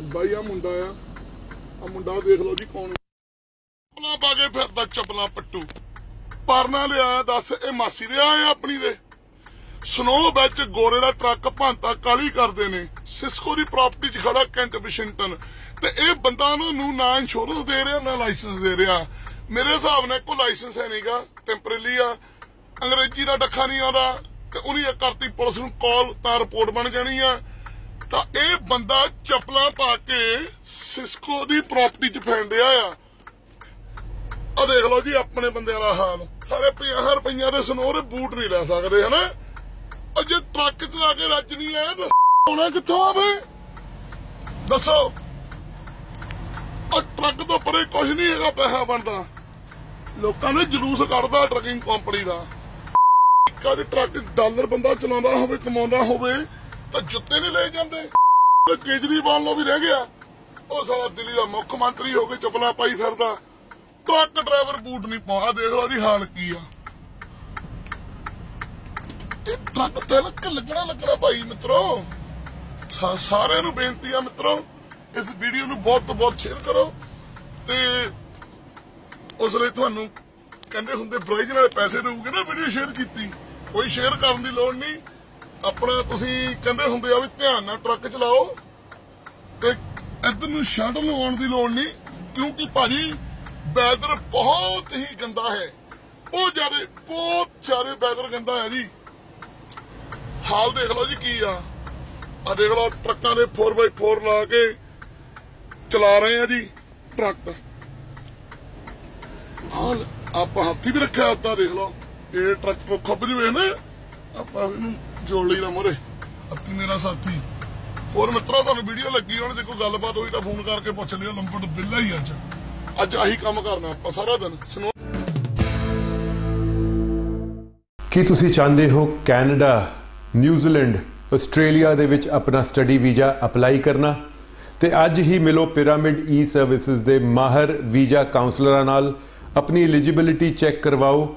ਬਾਈ ਆ ਮੁੰਡਾ ਆ। ਆ ਮੁੰਡਾ ਦੇਖ ਲਓ ਜੀ ਕੌਣ ਚੱਪਲਾਂ ਪਾ ਕੇ ਫਿਰਦਾ, ਚੱਪਲਾਂ ਪੱਟੂ। ਪਰਨਾ ਲਿਆ ਦੱਸ, ਇਹ ਮਾਸੀ ਦੇ ਆਏ ਆਪਣੀ ਦੇ। ਸਨੋ ਵਿੱਚ ਗੋਰੇ ਦਾ ਟਰੱਕ ਭਾਂਤਾ ਕਾਲੀ ਕਰਦੇ ਨੇ। ਸਿਸਕੋ ਦੀ ਪ੍ਰਾਪਰਟੀ 'ਚ ਖੜਾ ਕੈਂਟ ਵਾਸ਼ਿੰਗਟਨ। ਤੇ ਇਹ ਬੰਦਾ ਨੂੰ ਨਾ ਇੰਸ਼ੋਰੈਂਸ ਦੇ ਰਿਹਾ, ਨਾ ਲਾਇਸੈਂਸ ਦੇ ਰਿਹਾ। ਮੇਰੇ ਹਿਸਾਬ ਨਾਲ ਕੋਈ ਲਾਇਸੈਂਸ ਹੈ ਨਹੀਂਗਾ ਟੈਂਪਰੇਰੀ ਆ। ਅੰਗਰੇਜ਼ੀ ਦਾ ਡੱਖਾ ਨਹੀਂ ਆਉਂਦਾ, ਤੇ ਉਹਨੇ ਕਰਤੀ ਪੁਲਿਸ ਨੂੰ ਕਾਲ ਤਾਂ ਰਿਪੋਰਟ ਬਣ ਜਾਣੀ ਆ। ਤਾਂ ਇਹ ਬੰਦਾ ਚੱਪਲਾਂ ਪਾ ਕੇ ਸਿਸਕੋ ਦੀ ਪ੍ਰਾਪਰਟੀ 'ਚ ਫੈਂਡਿਆ ਆ। ਆ ਦੇਖ ਲਓ ਜੀ ਆਪਣੇ ਬੰਦਿਆਂ ਦਾ ਹਾਲ। ਸਾਰੇ 50 ਰੁਪਈਆਂ ਦੇ ਸਨੋਰ ਬੂਟ ਨਹੀਂ ਲੈ ਸਕਦੇ, ਹਨਾ? ਉਹ ਜੇ ਟਰੱਕ ਚਲਾ ਕੇ ਰੱਜ ਨਹੀਂ ਆਇਆ ਹੋਣਾ ਕਿੱਥੋਂ ਆਵੇ ਦੱਸੋ। ਉਹ ਟਰੱਕ ਤੋਂ ਪਰੇ ਕੁਝ ਨਹੀਂ ਹੈਗਾ ਪੈਸਾ ਬਣਦਾ। ਲੋਕਾਂ ਨੇ ਜਲੂਸ ਕੱਢਦਾ ਟਰਕਿੰਗ ਕੰਪਨੀ ਦਾ। ਕਦੇ ਟਰੱਕ ਡਾਲਰ ਬੰਦਾ ਚਲਾਉਂਦਾ ਹੋਵੇ, ਕਮਾਉਂਦਾ ਹੋਵੇ ਤਾਂ ਜੁੱਤੇ ਨਹੀਂ ਲੈ ਜਾਂਦੇ। ਤੇ ਕੇਜਰੀਵਾਲ ਨੂੰ ਵੀ ਰਹਿ ਗਿਆ। ਉਹ ਸਾਲਾ ਦਿੱਲੀ ਦਾ ਮੁੱਖ ਮੰਤਰੀ ਹੋ ਕੇ ਚਪਲਾ ਪਾਈ ਫਿਰਦਾ। ਟਰੱਕ ਡਰਾਈਵਰ ਬੂਟ ਨਹੀਂ ਪਾਉਂਦਾ ਦੇਖ ਲਓ ਜੀ ਹਾਲ ਕੀ ਆ। ਇਹ ਟਰੱਕ ਤਿਲਕ ਲੱਗਣਾ ਲੱਗਣਾ ਭਾਈ ਮਿੱਤਰੋ? ਸਾਰਿਆਂ ਨੂੰ ਬੇਨਤੀ ਆ ਮਿੱਤਰੋ, ਇਸ ਵੀਡੀਓ ਨੂੰ ਬਹੁਤ ਤੋਂ ਬਹੁਤ ਸ਼ੇਅਰ ਕਰੋ। ਤੇ ਉਸ ਲਈ ਤੁਹਾਨੂੰ ਕਹਿੰਦੇ ਹੁੰਦੇ ਬ੍ਰਾਈਜ ਨਾਲ ਪੈਸੇ ਦੇਊਗੇ ਨਾ ਵੀਡੀਓ ਸ਼ੇਅਰ ਕੀਤੀ। ਕੋਈ ਸ਼ੇਅਰ ਕਰਨ ਦੀ ਲੋੜ ਨਹੀਂ। ਆਪਣਾ ਤੁਸੀਂ ਕਹਿੰਦੇ ਹੁੰਦੇ ਆ ਵੀ ਧਿਆਨ ਨਾਲ ਟਰੱਕ ਚਲਾਓ ਤੇ ਇੱਧਰ ਨੂੰ ਸ਼ਟਲ ਲਗਾਉਣ ਦੀ ਲੋੜ ਨਹੀਂ, ਕਿਉਂਕਿ ਭਾਜੀ ਵੈਦਰ ਬਹੁਤ ਹੀ ਗੰਦਾ ਹੈ। ਬਹੁਤ ਜ਼ਿਆਦਾ ਬਹੁਤ ਜ਼ਿਆਦਾ ਵੈਦਰ ਗੰਦਾ ਹੈ ਜੀ। ਹਾਲ ਦੇਖ ਲਓ ਜੀ ਕੀ ਆ। ਆ ਦੇਖ ਲਓ, ਟਰੱਕਾਂ ਦੇ 4x4 ਲਾ ਕੇ ਚਲਾ ਰਹੇ ਆ ਜੀ ਟਰੱਕ। ਹਾਲ ਆਪਾਂ ਹੱਥੀ ਵੀ ਰੱਖਿਆ ਹੁੰਦਾ ਦੇਖ ਲਓ। ਇਹ ਟਰੱਕ ਤੋਂ ਜਵੇ ਨਾ ਆਪਾਂ ਇਹਨੂੰ ਜੋੜ ਲਈਦਾ ਮੋਰੇ। ਹੱਥੀ ਮੇਰਾ ਸਾਥੀ। ਹੋਰ ਮਿੱਤਰੋ, ਤੁਹਾਨੂੰ ਵੀਡੀਓ ਲੱਗੀ ਹੋਣ, ਜੇ ਕੋਈ ਗੱਲਬਾਤ ਹੋਈ ਤਾਂ ਫੋਨ ਕਰਕੇ ਪੁੱਛ ਲਿਓ ਨੰਬਰ ਬਿੱਲਾ ਹੀ ਅੱਜ। ਅੱਜ ਆਹੀ ਕੰਮ ਕਰਨਾ ਆਪਾਂ ਸਾਰਾ ਦਿਨ। ਸੁਣੋ। ਕੀ ਤੁਸੀਂ ਚਾਹੁੰਦੇ ਹੋ ਕੈਨੇਡਾ, ਨਿਊਜ਼ੀਲੈਂਡ, ਆਸਟ੍ਰੇਲੀਆ ਦੇ ਵਿੱਚ ਆਪਣਾ ਸਟੱਡੀ ਵੀਜ਼ਾ ਅਪਲਾਈ ਕਰਨਾ? ਤੇ ਅੱਜ ਹੀ ਮਿਲੋ ਪਿਰਾਮਿਡ ਈ ਸਰਵਿਸਿਜ਼ ਦੇ ਮਾਹਰ ਵੀਜ਼ਾ ਕਾਉਂਸਲਰਾਂ ਨਾਲ। ਆਪਣੀ ਐਲੀਜੀਬਿਲਿਟੀ ਚੈੱਕ ਕਰਵਾਓ